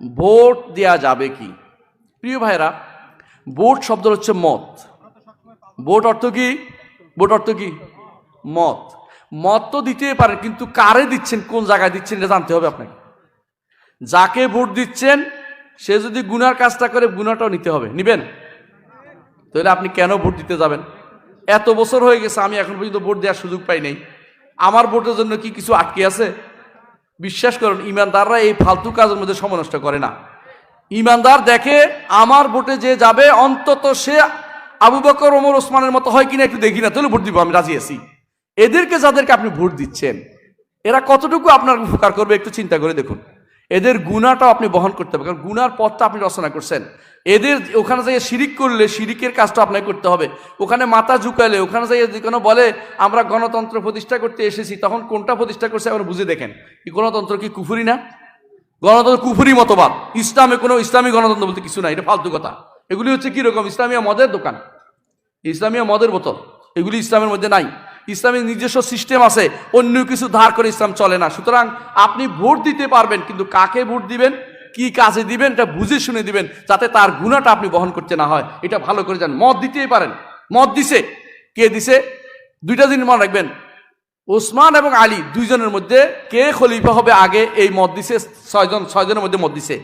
Vote দেয়া যাবে কি? প্রিয় ভাইরা, ভোট শব্দ হচ্ছে মত। ভোট অর্থ কি? ভোট অর্থ কি? মত। মত তো দিতেই পারেন কিন্তু কারে দিচ্ছেন, কোন জায়গায় দিচ্ছেন, এটা জানতে হবে আপনাকে। যাকে ভোট দিচ্ছেন, সে যদি গুনার কাজটা করে, গুনাটাও নিতে হবে। নিবেন? তাহলে আপনি কেন ভোট দিতে যাবেন? এত বছর হয়ে গেছে, আমি এখন পর্যন্ত ভোট দেওয়ার সুযোগ পাই নাই। আমার ভোটের জন্য কি কিছু আটকে আছে? বিশ্বাস করেন, ইমানদাররা এই ফালতু কাজের মধ্যে সময় নষ্ট করে না। ইমানদার দেখে আমার ভোটে যে যাবে, অন্তত সে আবু বকর, ওমর, ওসমানের মতো হয় কিনা একটু দেখি না, তাহলে ভোট দিব, আমি রাজি আছি। এদেরকে যাদেরকে আপনি ভোট দিচ্ছেন, এরা কতটুকু আপনার উপকার করবে একটু চিন্তা করে দেখুন। এদের গুণাটাও আপনি বহন করতে হবে। কারণ গুনার পথটা আপনি রচনা করছেন। এদের ওখানে যাইয়ে শিরিক করলে শিরিকের কাজটা আপনাকে করতে হবে। ওখানে মাথা ঝুঁকালে, ওখানে যাই যদি কোনো বলে, আমরা গণতন্ত্র প্রতিষ্ঠা করতে এসেছি তখন কোনটা প্রতিষ্ঠা করছে এখন বুঝে দেখেন। কি গণতন্ত্র কি কুফুরি না? গণতন্ত্র কুফুরি মতবাদ। ইসলামে কোনো ইসলামী গণতন্ত্র বলতে কিছু নাই, এটা ফালতু কথা। এগুলি হচ্ছে কীরকম? ইসলামীয় মদের দোকান। ইসলামীয় মদের বোতল। এগুলি ইসলামের মধ্যে নাই। ইসলামের নিজস্ব সিস্টেম আছে, অন্য কিছু ধার করে ইসলাম চলে না। সুতরাং আপনি ভোট দিতে পারবেন, কিন্তু কাকে ভোট দিবেন, কি কাজে দিবেন, এটা বুঝে শুনে দিবেন, যাতে তার গুণাটা আপনি বহন করতে না হয়। এটা ভালো করে যান মদ দিতেই পারেন। মদ দিছে। কে দিছে? দুইটা জিনিস মনে রাখবেন। ওসমান এবং আলী দুইজনের মধ্যে কে খলিফা হবে আগে, এই মদ দিছে, ছয়জন, ছয়জনের মধ্যে মদ দিছে।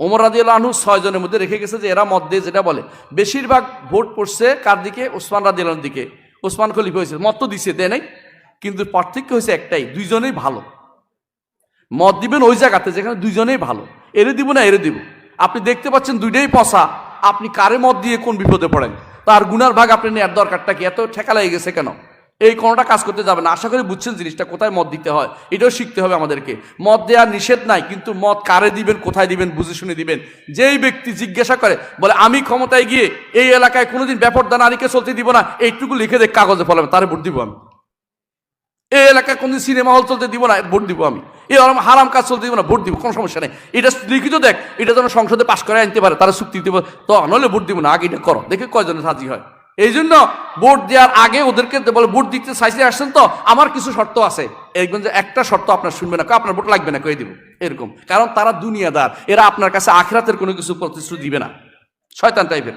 ওমর রাজি আনহু ছয়জনের মধ্যে রেখে গেছে যে এরা মদ দিয়ে যেটা বলে। বেশিরভাগ ভোট পড়ছে কার দিকে? ওসমান রাজি আল্লাহর দিকে। ওসমান খলিফা হয়েছে, মত তো দিছে, দেয় নাই। কিন্তু পার্থক্য হয়েছে একটাই, দুইজনেই ভালো। মত দিবেন ওই জায়গাতে যেখানে দুইজনেই ভালো। এরে দিব না, এরে দিব। আপনি দেখতে পাচ্ছেন দুইটাই পশা আপনি কারে মত দিয়ে কোন বিপদে পড়েন? তার গুনার ভাগ আপনি নেওয়ার দরকারটা কি? এত ঠেকা লেগে গেছে কেন? এই কোনোটা কাজ করতে যাবে না। আশা করি বুঝছেন জিনিসটা, কোথায় মদ দিতে হয়। এটাও শিখতে হবে আমাদেরকে। মদ দেওয়ার নিষেধ নাই, কিন্তু মদ কারে দিবেন, কোথায় দিবেন, বুঝে শুনে দিবেন। যেই ব্যক্তি জিজ্ঞাসা করে, বলে, আমি ক্ষমতায় গিয়ে এই এলাকায় কোনোদিন ব্যাপারটা নারীকে চলতে দিব না, এইটুকু লিখে দেখ, কাগজে ফলাবে, তারে ভোট দিব আমি। এই এলাকায় কোনদিন সিনেমা হল চলতে দিব না, ভোট দিব আমি। এই হারাম কাজ চলতে দিব না, ভোট দিব, কোনো সমস্যা নেই। এটা লিখিত দেখ, এটা যেন সংসদে পাশ করে আনতে পারে, তারা চুক্তি দিব তো নলে ভোট দিব না, আগে এটা করো, দেখে কয়জনে রাজি হয়। এই জন্য ভোট দেওয়ার আগে ওদেরকে বলে, ভোট দিতে চাইতে আসছেন তো। আমার কিছু শর্ত আছে। এই যে একটা শর্ত আপনার শুনবে না আপনার ভোট লাগবে না, কয়ে দিব। এরকম। কারণ তারা দুনিয়াদার। এরা আপনার কাছে আখরাতের কোনো কিছু প্রতিশ্রুতি দিবে না। শয়তান টাইপের